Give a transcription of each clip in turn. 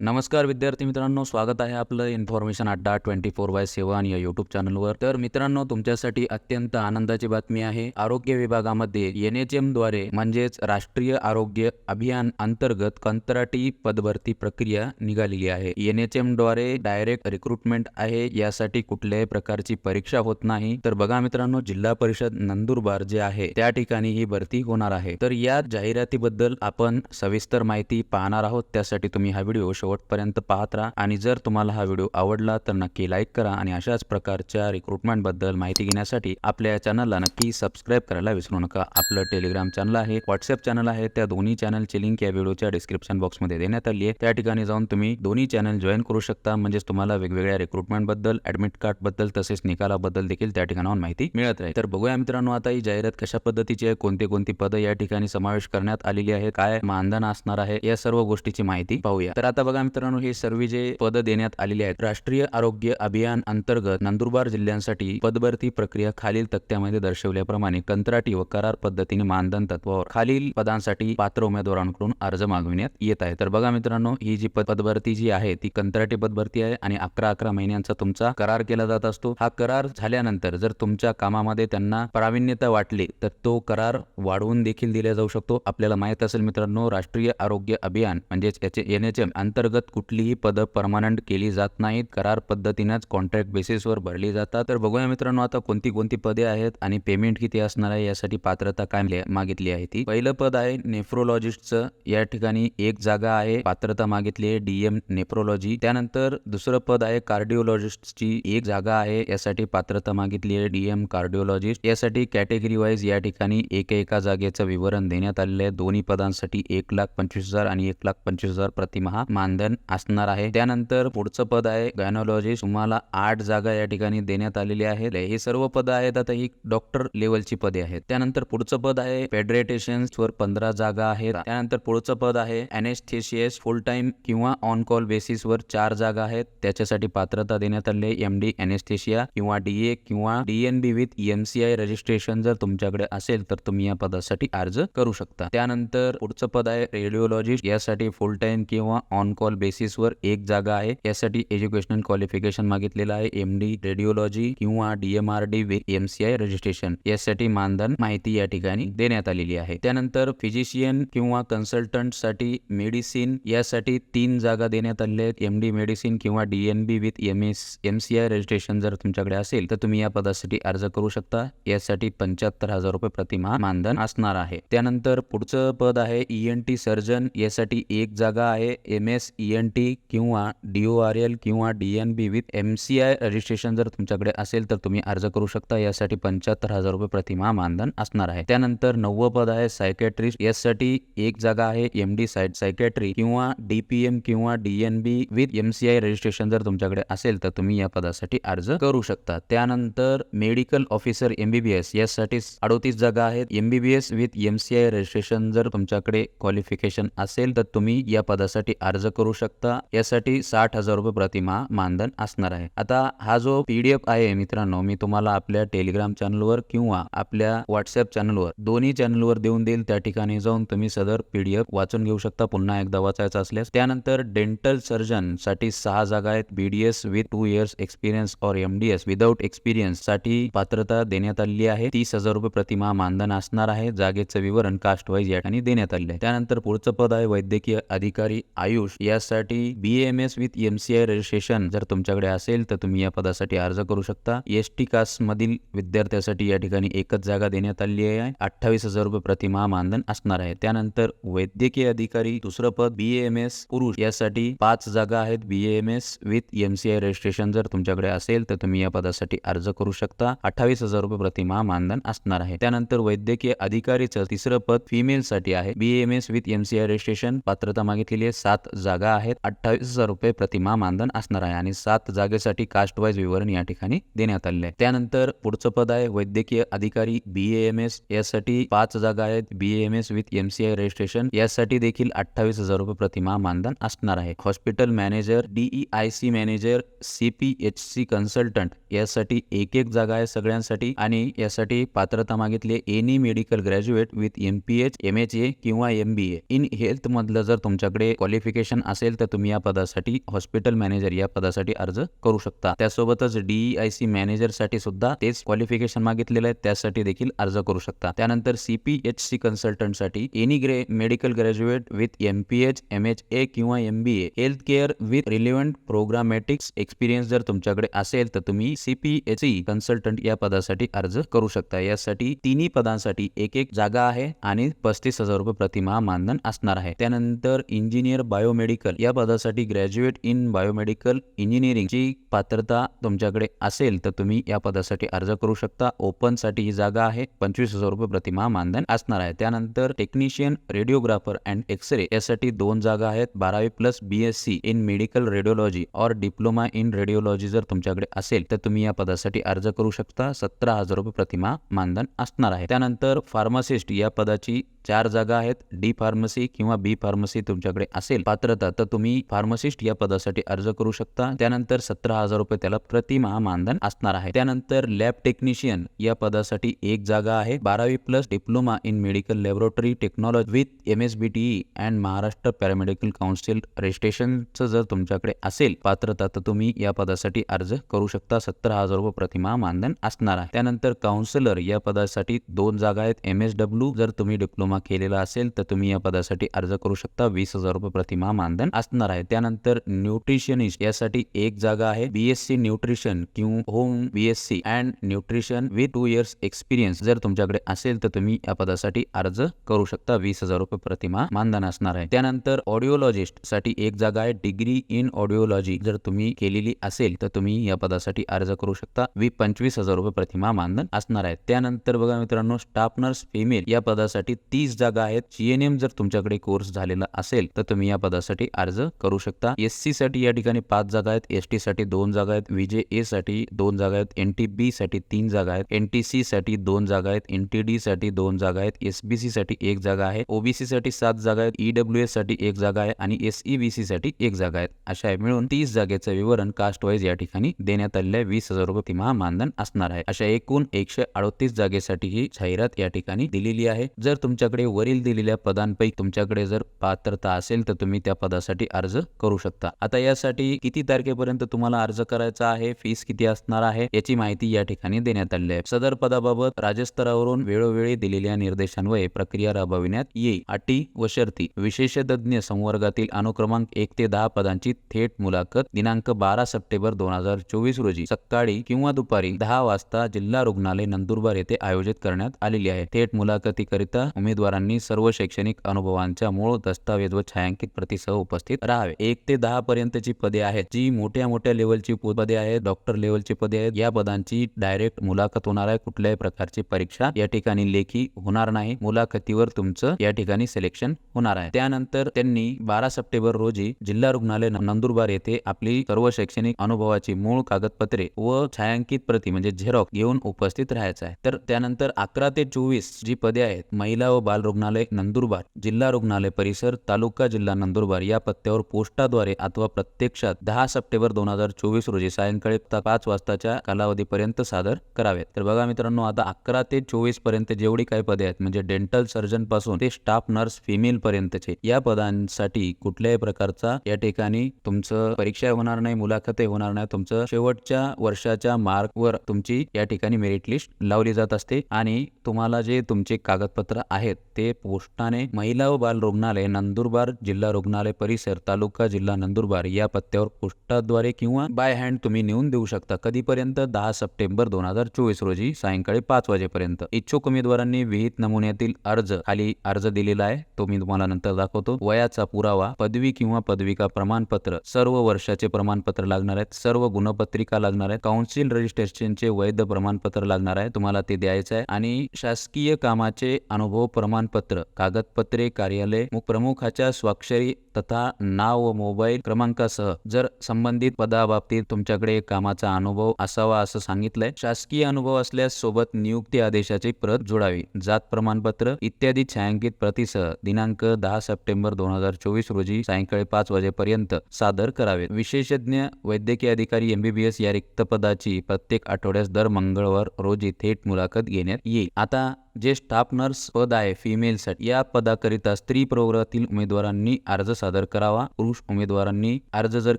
नमस्कार विद्यार्थी मित्रांनो स्वागत आहे आपलं इन्फॉर्मेशन अड्डा ट्वेंटी फोर बाय सेवन या युट्यूब चॅनलवर तर मित्रांनो तुमच्यासाठी अत्यंत आनंदाची बातमी आहे. आरोग्य विभागामध्ये एन एच एमद्वारे म्हणजेच राष्ट्रीय आरोग्य अभियान अंतर्गत कंत्राटी पदभरती प्रक्रिया निघालेली आहे. एन एच एमद्वारे डायरेक्ट रिक्रुटमेंट आहे यासाठी कुठल्याही प्रकारची परीक्षा होत नाही. तर बघा मित्रांनो जिल्हा परिषद नंदुरबार जे आहे त्या ठिकाणी ही भरती होणार आहे. तर या जाहिरातीबद्दल आपण सविस्तर माहिती पाहणार आहोत. त्यासाठी तुम्ही हा व्हिडिओ शेवटपर्यंत पाहत राहा. आणि जर तुम्हाला हा व्हिडिओ आवडला तर नक्की लाईक करा आणि अशाच प्रकारच्या रिक्रुटमेंटबद्दल माहिती घेण्यासाठी आपल्या या चॅनलला नक्की सबस्क्राईब करायला विसरू नका. आपलं टेलिग्राम चॅनल आहे व्हॉट्सअप चॅनल आहे. त्या दोन्ही चॅनलची लिंक या व्हिडिओच्या डिस्क्रिप्शन बॉक्समध्ये देण्यात आली आहे. त्या ठिकाणी जाऊन तुम्ही दोन्ही चॅनल जॉईन करू शकता. म्हणजेच तुम्हाला वेगवेगळ्या रिक्रुटमेंटबद्दल ऍडमिट कार्डबद्दल तसेच निकालाबद्दल देखील त्या ठिकाणाहून माहिती मिळत राहील. तर बघूया मित्रांनो आता ही जाहिरात कशा पद्धतीची आहे? कोणती कोणती पदं या ठिकाणी समावेश करण्यात आलेली आहे काय मानधन असणार आहे? या सर्व गोष्टीची माहिती पाहूया. तर आता बघा मित्रांनो हे सर्व जे पद देण्यात आलेली आहेत राष्ट्रीय आरोग्य अभियान अंतर्गत नंदुरबार जिल्ह्यांसाठी पदभरती प्रक्रिया खालील तक्त्यामध्ये दर्शवल्याप्रमाणे कंत्राटी व करार पद्धतीने मानधन तत्वावर खालील पदांसाठी पात्र उमेदवारांकडून अर्ज मागविण्यात येत आहे. तर बघा मित्रांनो ही जी पद- पदभरती जी आहे ती कंत्राटी पदभरती आहे आणि अकरा अकरा महिन्यांचा तुमचा करार केला जात असतो. हा करार झाल्यानंतर जर तुमच्या कामामध्ये त्यांना प्रावीण्यता वाटली तर तो करार वाढवून देखील दिला जाऊ शकतो. आपल्याला माहीत असेल मित्रांनो राष्ट्रीय आरोग्य अभियान म्हणजेच याचे एन एच एम अंतर्गत कुठलीही पदं परमानंट केली जात नाहीत. करार पद्धतीनेच कॉन्ट्रॅक्ट बेसिसवर भरली जातात. तर बघूया मित्रांनो आता कोणती कोणती पदे आहेत आणि पेमेंट किती असणार आहे यासाठी पात्रता काय मागितली आहे ती. पहिलं पद आहे नेफ्रोलॉजिस्टचं या ठिकाणी एक जागा आहे पात्रता मागितली आहे डीएम नेफ्रोलॉजी त्यानंतर दुसरं पद आहे कार्डिओलॉजिस्टची एक जागा आहे यासाठी पात्रता मागितली आहे डीएम कार्डिओलॉजिस्ट यासाठी कॅटेगरी वाईज या ठिकाणी एक एका जागेचं विवरण देण्यात आलेलं आहे. दोन्ही पदांसाठी एक लाख पंचवीस हजार आणि एक लाख पंचवीस हजार प्रतिमहा मानधन असणार आहे. त्यानंतर पुढचं पद आहे गायनॉलॉजिस्ट तुम्हाला आठ जागा या ठिकाणी देण्यात आलेली आहेत. हे सर्व पद आहेत. आता ही डॉक्टर लेवलची पदे आहेत. त्यानंतर पुढचं पद आहे फेडरेटेशन वर पंधरा जागा आहेत. त्यानंतर पुढचं पद आहे अनेस्थेशियस फुल टाइम किंवा ऑन कॉल बेसिस वर चार जागा आहेत. त्याच्यासाठी पात्रता देण्यात आली एम डी अनेस्थेशिया किंवा डीए किंवा डीएनबी विथ एमसीआय रजिस्ट्रेशन जर तुमच्याकडे असेल तर तुम्ही या पदासाठी अर्ज करू शकता. त्यानंतर पुढचं पद आहे रेडिओलॉजिस्ट यासाठी फुल टाइम किंवा ऑन कॉल बेसिसवर एक जागा आहे. यासाठी एज्युकेशनल क्वालिफिकेशन मागितलेलं आहे. एम डी रेडिओलॉजी किंवा डीएमआरडी विथ एमसीआय रजिस्ट्रेशन यासाठी मानधन माहिती या ठिकाणी देण्यात आलेली आहे. त्यानंतर फिजिशियन किंवा कन्सल्टंटसाठी मेडिसिन यासाठी तीन जागा देण्यात आलेल्या आहेत. एम डी मेडिसिन किंवा DNB with M S M C I registration जर तुमच्याकडे असेल तर तुम्ही या पदासाठी अर्ज करू शकता. यासाठी पंच्याहत्तर हजार रुपये प्रतिमा मानधन असणार आहे. त्यानंतर पुढचं पद आहे ई एन टी सर्जन यासाठी एक जागा आहे. M S E N T किंवा डी ओ आर एल किंवा D N B with M C I registration जर तुमच्याकडे असेल तर तुम्ही अर्ज करू शकता. यासाठी पंच्याहत्तर हजार रुपये प्रतिमा मानधन असणार आहे. त्यानंतर नववं पद आहे सायकॅट्रिस्ट यासाठी एक जागा आहे एम डी साय सायकॅट्री किंवा डी पी एम किंवा D N B with M C I registration जर तुमच्याकडे असेल तर तुम्ही या पदासाठी अर्ज करू शकता. त्यानंतर मेडिकल ऑफिसर एमबीबीएस यासाठी अडोतीस जागा आहेत. MBBS with M C I registration जर तुमच्याकडे क्वालिफिकेशन असेल तर तुम्ही या पदासाठी अर्ज करू शकता. यासाठी साठ हजार रुपये प्रतिमा मानधन असणार आहे. आता हा जो पीडीएफ आहे मित्रांनो मी तुम्हाला आपल्या टेलिग्राम चॅनलवर किंवा आपल्या व्हॉट्सअप चॅनलवर दोन्ही चॅनलवर देऊन देईल. त्या ठिकाणी जाऊन तुम्ही सदर पीडीएफ वाचून घेऊ शकता. पुन्हा एकदा वाचायचा असल्यास. त्यानंतर डेंटल सर्जनसाठी सहा जागा आहेत. BDS with two years experience और एमडीएस विदाउट एक्सपिरियन्ससाठी पात्रता देण्यात आलेली आहे. तीस हजार रुपये प्रतिमा मानधन असणार आहे. जागेचं विवरण कास्ट वाईज या ठिकाणी देण्यात आले आहे. त्यानंतर पुढचं पद आहे वैद्यकीय अधिकारी आयुष. या यासाठी B M S with M C I registration जर तुमच्याकडे असेल तर तुम्ही या पदासाठी अर्ज करू शकता. एस टी कास्टमधील विद्यार्थ्यासाठी या ठिकाणी एकच जागा देण्यात आलेली आहे. अठ्ठावीस हजार रुपये प्रतिमा मानधन असणार आहे. त्यानंतर वैद्यकीय अधिकारी दुसरं पद बी एम एस पुरुष यासाठी पाच जागा आहेत. B M S with M C I registration जर तुमच्याकडे असेल तर तुम्ही या पदासाठी अर्ज करू शकता. अठ्ठावीस हजार रुपये प्रतिमा मानधन असणार आहे. त्यानंतर वैद्यकीय अधिकारीचं तिसरं पद फिमेल साठी आहे. B M S with M C I registration पात्रता मागितलेली आहे. सात जागा आहेत. अठ्ठावीस हजार रुपये प्रतिमा मानधन असणार आहे आणि सात जागेसाठी कास्ट वाईज विवरण या ठिकाणी देण्यात आले आहे. त्यानंतर पुढचं पद आहे वैद्यकीय अधिकारी बी एम एस यासाठी पाच जागा आहेत. B M S with M C I registration यासाठी देखील अठ्ठावीस हजार रुपये प्रतिमा मानधन असणार आहे. Hospital manager D E I C manager C P H C consultant यासाठी एक एक जागा आहे सगळ्यांसाठी आणि यासाठी पात्रता मागितली any medical graduate with M P H M H A किंवा M B A in health मधलं जर तुमच्याकडे क्वालिफिकेशन असेल तर तुम्ही या पदासाठी हॉस्पिटल मॅनेजर या पदासाठी अर्ज करू शकता. त्यासोबतच डीआय सी मॅनेजरसाठी सुद्धा तेच क्वालिफिकेशन मागितलेलं आहे. त्यासाठी देखील अर्ज करू शकता. त्यानंतर सीपीएच सी कन्सल्टंटसाठी any grey medical graduate with M P H M H A किंवा M B A health care with relevant programmatics experience जर तुमच्याकडे असेल तर तुम्ही सीपीएच सी कन्सल्टंट या पदासाठी अर्ज करू शकता. यासाठी तिन्ही पदांसाठी एक एक जागा आहे आणि पस्तीस हजार रुपये प्रतिमा मानधन असणार आहे. त्यानंतर इंजिनियर बायोमेडिकल या पदासाठी ग्रॅज्युएट इन बायोमेडिकल इंजिनिअरिंगची पात्रता तुमच्याकडे असेल तर तुम्ही या पदासाठी अर्ज करू शकता. ओपनसाठी ही जागा आहे. पंचवीस हजार रुपये प्रतिमा मानधन असणार आहे. त्यानंतर टेक्निशियन रेडिओग्राफर अँड एक्सरे यासाठी दोन जागा आहेत. बारावी plus B S C in medical radiology और डिप्लोमा इन रेडिओलॉजी जर तुमच्याकडे असेल तर तुम्ही या पदासाठी अर्ज करू शकता. सतरा हजार रुपये प्रतिमा मानधन असणार आहे. त्यानंतर फार्मासिस्ट या पदाची चार जागा आहेत डी फार्मसी किंवा बी फार्मसी तुमच्याकडे असेल पात्रता तर तुम्ही फार्मसिस्ट या पदासाठी अर्ज करू शकता. त्यानंतर सतरा हजार रुपये त्याला प्रतिमहा मानधन असणार आहे. त्यानंतर लॅब टेक्निशियन या पदासाठी एक जागा आहे. बारावी plus diploma in medical laboratory technology with M S B T and Maharashtra paramedical council रजिस्ट्रेशनचं जर तुमच्याकडे असेल पात्रता तर तुम्ही या पदासाठी अर्ज करू शकता. सत्तर हजार रुपये प्रतिमा मानधन असणार आहे. त्यानंतर काउन्सिलर या पदासाठी दोन जागा आहेत. एम एस डब्ल्यू जर तुम्ही डिप्लोमा केलेला असेल तर तुम्ही या पदासाठी अर्ज करू शकता. वीस हजार रुपये प्रतिमा मानधन असणार आहे. त्यानंतर न्यूट्रिशनिस्ट यासाठी एक जागा आहे. बीएससी न्यूट्रिशन किंवा home BSc and nutrition with two years experience जर तुमच्याकडे असेल तर तुम्ही या पदासाठी अर्ज करू शकता. वीस हजार रुपये प्रतिमा मानधन असणार आहे. त्यानंतर ऑडिओलॉजिस्टसाठी एक जागा आहे. डिग्री इन ऑडिओलॉजी जर तुम्ही केलेली असेल तर तुम्ही या पदासाठी अर्ज करू शकता. वी पंचवीस हजार रुपये प्रतिमा मानधन असणार आहे. त्यानंतर बघा मित्रांनो स्टाफ नर्स फिमेल या पदासाठी तीस जागा आहेत. जीएनएम जर तुमच्याकडे कोर्स झालेला असेल तर तुम्ही या पदासाठी अर्ज करू शकता. एससी साठी या ठिकाणी पाच जागा आहेत. एसटी साठी दोन जागा आहेत. विजे ए साठी दोन जागा आहेत. एनटी बी साठी तीन जागा आहेत. एनटीसी साठी दोन जागा आहेत. एनटीडी साठी दोन जागा आहेत. एसबीसी साठी एक जागा आहे. ओबीसी साठी सात जागा आहेत. ईडब्ल्यू एससाठी एक जागा आहे आणि एस ई बी सी साठी एक जागा आहेत. अशा मिळून तीस जागेचं विवरण कास्ट वाईज या ठिकाणी देण्यात आलेलं आहे. वीस हजार रुपये तिमाह मानधन असणार आहे. अशा एकूण एकशे अडतीस जागेसाठी ही जाहिरात या ठिकाणी दिलेली आहे. जर तुमच्याकडे वरील दिलेल्या पदांपैकी तुमच्याकडे जर पात्रता असेल तर तुम्ही त्या पदासाठी अर्ज करू शकता. आता यासाठी किती तारखेपर्यंत तुम्हाला अर्ज करायचा आहे? फीस किती असणार आहे? याची माहिती या ठिकाणी देण्यात आली आहे. सदर पदाबाबत राज्यस्तरावरून वेळोवेळी दिलेल्या निर्देशांवर प्रक्रिया राबविण्यात येईल. अटी व शर्ती. विशेषतज्ञ संवर्गातील अनुक्रमांक एक ते दहा पदांची थेट मुलाखत दिनांक बारा सप्टेंबर दोन हजार चोवीस रोजी सकाळी किंवा दुपारी दहा वाजता जिल्हा रुग्णालय नंदुरबार येथे आयोजित करण्यात आलेली आहे. थेट मुलाखतीकरिता उमेदवारांनी सर्व शैक्षणिक अनुभवांच्या मूळ दस्तावेज व छायांकित प्रतीसह उपस्थित राहावे. एक ते दहा पर्यंतची पदे आहेत जी मोठ्या मोठ्या लेवलची पदे आहेत डॉक्टर लेवलची पदे आहेत. या पदांची डायरेक्ट मुलाखत होणार आहे. कुठल्याही प्रकारची परीक्षा या ठिकाणी लेखी होणार नाही. मुलाखतीवर तुमचं या ठिकाणी सिलेक्शन होणार आहे. त्यानंतर त्यांनी बारा सप्टेंबर रोजी जिल्हा रुग्णालय नंदुरबार येथे आपली सर्व शैक्षणिक अनुभवाची मूळ कागदपत्रे व छायांकित प्रती म्हणजे झेरॉक घेऊन उपस्थित राहायचं आहे. तर त्यानंतर अकरा ते चोवीस जी पदे आहेत महिला व बाल रुग्णालय नंदुरबार जिल्हा रुग्णालय परिसर तालुका जिल्हा नंदुरबार या पत्त्यावर पोस्टाद्वारे अथवा प्रत्यक्षात दहा सप्टेंबर दोन हजार चोवीस रोजी सायंकाळी पाच वाजताच्या कालावधीपर्यंत सादर करावेत. तर बघा मित्रांनो आता अकरा ते चोवीसपर्यंत जेवढी काही पदे आहेत म्हणजे डेंटल सर्जनपासून ते स्टाफ नर्स फिमेल पर्यंतचे या पदांसाठी कुठल्याही प्रकारचा या ठिकाणी तुमचं परीक्षा होणार नाही मुलाखत होणार नाही तुमचं शेवटच्या वर्षाच्या मार्कवर तुमची या ठिकाणी मेरिट लिस्ट लावली जात असते आणि तुम्हाला जे तुमचे कागदपत्र आहेत ते पोस्टाने महिला व बाल रुग्णालय नंदुरबार जिल्हा रुग्णालय परिसर तालुका जिल्हा नंदुरबार या पत्त्यावर पोस्टाद्वारे किंवा बाय हँड तुम्ही नेऊन देऊ शकता. कधीपर्यंत? दहा सप्टेंबर दोन हजार चोवीस रोजी सायंकाळी पाच वाजेपर्यंत. इच्छुक उमेदवारांनी विहित नमुन्यातील अर्ज खाली अर्ज दिलेला आहे. तो मी तुम्हाला नंतर दाखवतो. वयाचा पुरावा पदवी किंवा पदविका प्रमाणपत्र सर्व वर्षाचे प्रमाणपत्र लागणार आहेत. सर्व गुणपत्रिका लागणार आहेत. काउन्सिल रजिस्ट्रेशनचे वैध प्रमाणपत्र लागणार आहे. तुम्हाला ते द्यायचं आहे. आणि शासकीय कामाचे अनुभव प्रमाणपत्र कागदपत्रे कार्यालय प्रमुखाच्या स्वाक्षरी तथा नाव व मोबाईल क्रमांकासह जर संबंधित पदाबाबतीत तुमच्याकडे कामाचा अनुभव असावा असं सांगितलंय शासकीय अनुभव असल्यास सोबत नियुक्ती आदेशाची प्रत जोडावी जात प्रमाणपत्र इत्यादी छायांकित प्रतीसह दिनांक दहा सप्टेंबर दोन हजार चोवीस रोजी सायंकाळी पाच वाजेपर्यंत सादर करावेत. विशेषज्ञ वैद्यकीय अधिकारी एमबीबीएस या रिक्त पदाची प्रत्येक आठवड्यास दर मंगळवार रोजी थेट मुलाखत घेण्यात येईल. आता जे स्टाफ नर्स पद आहे फिमेलसाठी या पदाकरिता स्त्री प्रवर्गातील उमेदवारांनी अर्ज सादर करावा. पुरुष उमेदवारांनी अर्ज जर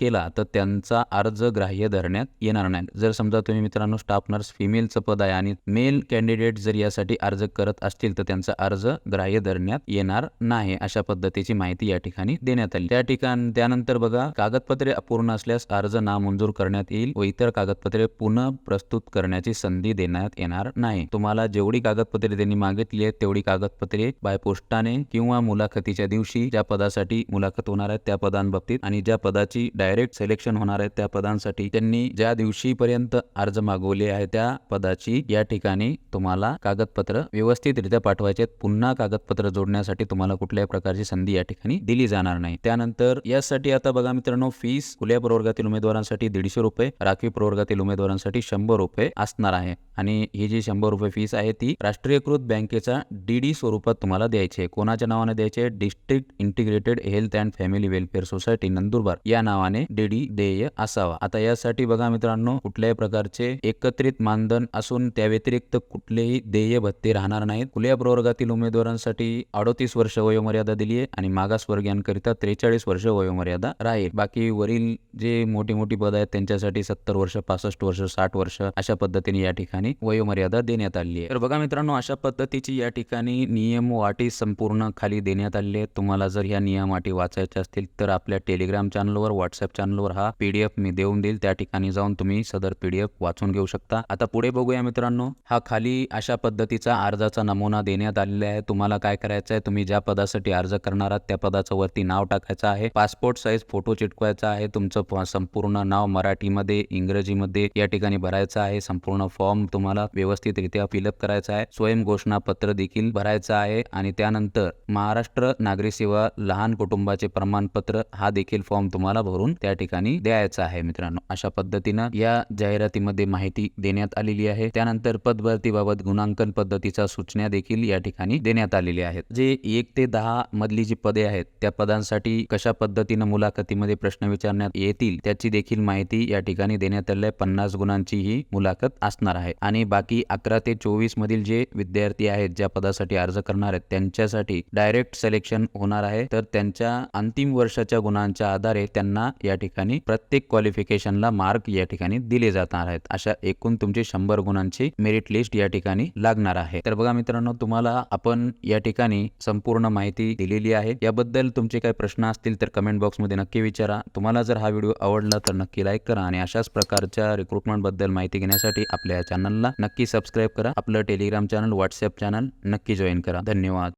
केला तर त्यांचा अर्ज ग्राह्य धरण्यात येणार नाही. जर समजा तुम्ही मित्रांनो स्टाफ नर्स फिमेलचं पद आहे आणि मेल कॅन्डिडेट जर यासाठी अर्ज करत असतील तर त्यांचा अर्ज ग्राह्य धरण्यात येणार नाही अशा पद्धतीची माहिती या ठिकाणी देण्यात आली. त्या ठिकाण त्यानंतर बघा कागदपत्रे अपूर्ण असल्यास अर्ज नामंजूर करण्यात येईल व इतर कागदपत्रे पुन्हा प्रस्तुत करण्याची संधी देण्यात येणार नाही. तुम्हाला जेवढी कागदपत्रे त्यांनी मागितली आहेत तेवढी कागदपत्रे बाय पोस्टाने किंवा मुलाखतीच्या दिवशी ज्या पदासाठी मुलाखत होणार आहेत त्या पदांबाबतीत आणि ज्या पदाची डायरेक्ट सिलेक्शन होणार आहे त्या पदांसाठी त्यांनी ज्या दिवशीपर्यंत अर्ज मागवले आहे त्या पदाची या ठिकाणी तुम्हाला कागदपत्र व्यवस्थितरित्या पाठवायचे आहेत. पुन्हा कागदपत्र जोडण्यासाठी तुम्हाला कुठल्याही प्रकारची संधी या ठिकाणी दिली जाणार नाही. त्यानंतर यासाठी आता बघा मित्रांनो फीस खुल्या प्रवर्गातील उमेदवारांसाठी दीडशे रुपये राखीव प्रवर्गातील उमेदवारांसाठी शंभर रुपये असणार आहे. आणि ही जी शंभर रुपये फीस आहे ती राष्ट्रीयकृत बँकेचा डीडी स्वरूपात तुम्हाला द्यायची आहे. कोणाच्या नावाने द्यायची आहे? District integrated health and family welfare society Nandurbar या नावाने डीडी देय असावा. आता यासाठी बघा मित्रांनो कुठल्याही प्रकारचे एकत्रित मानधन असून त्या व्यतिरिक्त कुठलेही देय भत्ते राहणार नाहीत. खुल्या प्रवर्गातील उमेदवारांसाठी अडोतीस वर्ष वयोमर्यादा दिली आहे आणि मागासवर्गीयांकरिता त्रेचाळीस वर्ष वयोमर्यादा राहील. बाकी वरील जे मोठी मोठी पद आहेत त्यांच्यासाठी सत्तर वर्ष पासष्ट वर्ष साठ वर्ष अशा पद्धतीने या ठिकाणी वयोमर्यादा देण्यात आली आहे. तर बघा मित्रांनो अशा पद्धतीची या ठिकाणी नियम वाटी संपूर्ण खाली देण्यात आले तुम्हाला जर ह्या नियम वाटी वाचायचे असतील तर आपल्या टेलिग्राम चॅनलवर व्हॉट्सअप चॅनलवर हा पीडीएफ मी देऊन देईल. त्या ठिकाणी जाऊन तुम्ही सदर पीडीएफ वाचून घेऊ शकता. आता पुढे बघूया मित्रांनो. हा खाली अशा पद्धतीचा अर्जाचा नमुना देण्यात आलेला आहे. तुम्हाला काय करायचं आहे तुम्ही ज्या पदासाठी अर्ज करणार आहात त्या पदाचं वरती नाव टाकायचं आहे. पासपोर्ट साईज फोटो चिटकवायचा आहे. तुमचं संपूर्ण नाव मराठीमध्ये इंग्रजीमध्ये या ठिकाणी भरायचं आहे. संपूर्ण फॉर्म तुम्हाला व्यवस्थितरित्या फिलअप करायचा आहे. स्वयं घोषणा पत्र देखील भरायचं आहे. आणि त्यानंतर महाराष्ट्र नागरी सेवा लहान कुटुंब कुटुंबाचे प्रमाणपत्र हा देखील फॉर्म तुम्हाला भरून त्या ठिकाणी द्यायचा आहे मित्रांनो. अशा पद्धतीनं या जाहिरातीमध्ये माहिती देण्यात आलेली आहे. त्यानंतर पदभरतीबाबत गुणांकन पद्धतीच्या सूचना देखील या ठिकाणी देण्यात आलेल्या आहेत. जे एक ते दहा मधली जी पदे आहेत त्या पदांसाठी कशा पद्धतीनं मुलाखतीमध्ये प्रश्न विचारण्यात येतील त्याची देखील माहिती या ठिकाणी देण्यात आलेली आहे. पन्नास गुणांची ही मुलाखत असणार आहे. आणि बाकी अकरा ते चोवीस मधील जे विद्यार्थी आहेत ज्या पदासाठी अर्ज करणार आहेत त्यांच्यासाठी डायरेक्ट सिलेक्शन होणार आहे. तर त्यांच्या अंतिम वर्षाच्या गुणांच्या आधारे त्यांना या ठिकाणी प्रत्येक क्वालिफिकेशनला मार्क या ठिकाणी दिले जाणार आहेत. अशा एकूण तुमची शंभर गुणांची मेरिट लिस्ट या ठिकाणी लागणार आहे. तर बघा मित्रांनो तुम्हाला आपण या ठिकाणी संपूर्ण माहिती दिलेली आहे. याबद्दल तुमचे काही प्रश्न असतील तर कमेंट बॉक्समध्ये नक्की विचारा. तुम्हाला जर हा व्हिडिओ आवडला तर नक्की लाईक करा आणि अशाच प्रकारच्या रिक्रुटमेंटबद्दल माहिती घेण्यासाठी आपल्या या चॅनलला नक्की सबस्क्राईब करा. आपलं टेलिग्राम चॅनल व्हॉट्सअप चॅनल नक्की जॉईन करा. धन्यवाद.